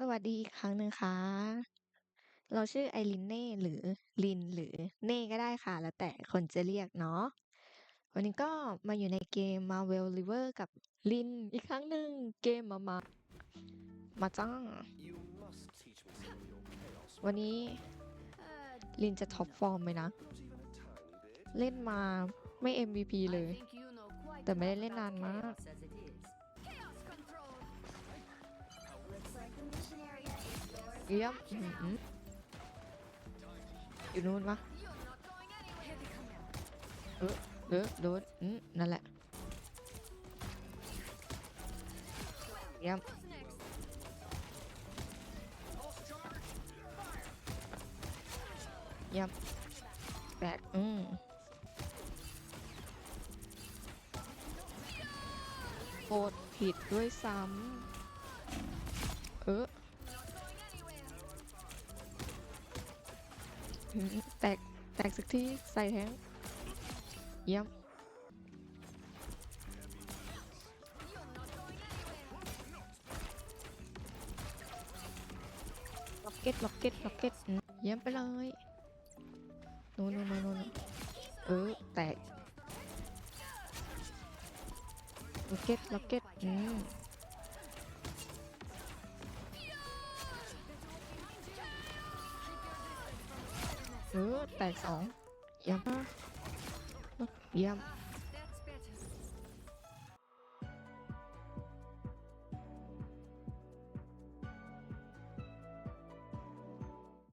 สวัสดีอีกครั้งหนึ่งค่ะ เราชื่อไอรินเน่ หรือลิน หรือเน่ก็ได้ค่ะ แล้วแต่คนจะเรียกเนาะ วันนี้ก็มาอยู่ในเกม Marvel River กับลินอีกครั้งหนึ่งเกมมา มา มาจ้าวันนี้ลินจะท็อปฟอร์มไหมนะ เล่นมาไม่ MVP เลย แต่ไม่ได้เล่นนานมาก ยี่ยมอยู่นู่นปะเออเออโดนนั่นแหละเยี่ยมเยี่ยมแบกอืมโคตรผิดด้วยซ้ำเออ แตก แตกสักที่ใส่แทงเยี่ยมล็อกเก็ตล็อกเก็ตล็อกเก็ตเยี่ยมไปเลยนู่นนู่นนู่นนู่นเออ แตกล็อกเก็ตล็อกเก็ตอืม เออ แตกสองเยี่ยมมากเยี่ยม